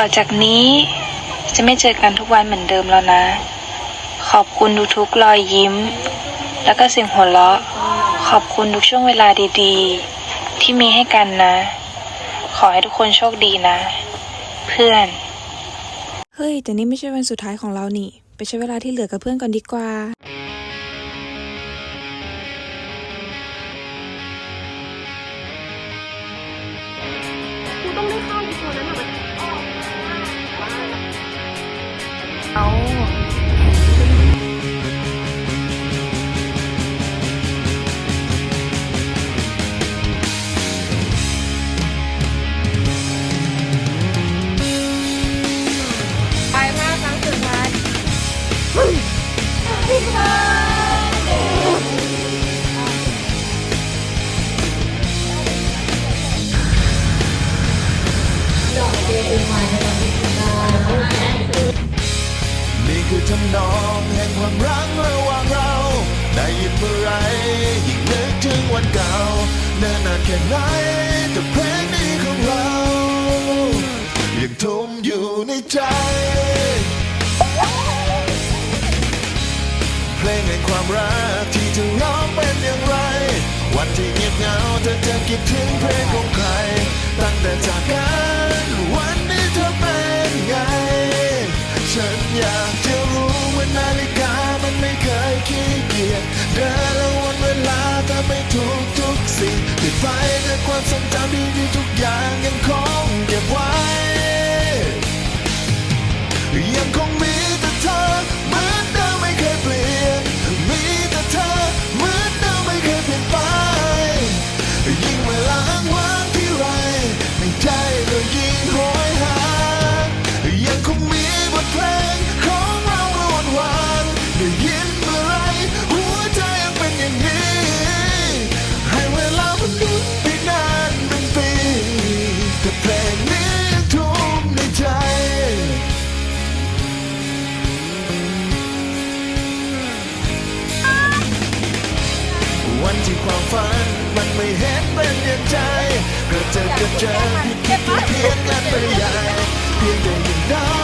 ต่อจากนี้จะไม่เจอกันทุกวันเหมือนเดิมแล้วนะ ขอบคุณทุกๆรอยยิ้ม แล้วก็เสียงหัวเราะ ขอบคุณทุกช่วงเวลาดีๆ ที่มีให้กันนะ ขอให้ทุกคนโชคดีนะ เพื่อน เฮ้ย แต่นี่ไม่ใช่วันสุดท้ายของเรานี่ ไปใช้เวลาที่เหลือกับเพื่อนก่อนดีกว่า นี่คือทำนองแห่งความรักระหว่างเรา ได้ยินเมื่อไรยิ่งนึกถึงวันเก่าเนิ่นนานแค่ไหนแต่เพลงนี้ของเรา ยังทุ่มอยู่ในใจ ลงแห่งความรักที่เธอร้องเป็นอย่างไร วันที่เงียบเหงาเธอจะคิดถึงเพลงของใคร ตั้งแต่จากกันวันนี้เธอเป็นไง ฉันอยากจะรู้ว่านาฬิกามันไม่เคยขี้เกียจเดินและวันเวลาเธอไม่ทุกทุกสิ่งเปลี่ยนไปแต่ความทรงจำดีๆทุกอย่างยังคง ที่ความฝันมันไม่เห็นเป็นอย่างใจก็เจอกระเจิงผิดผิดเพี้ยนและไปใหญ่เพียงแต่ยิ่งดา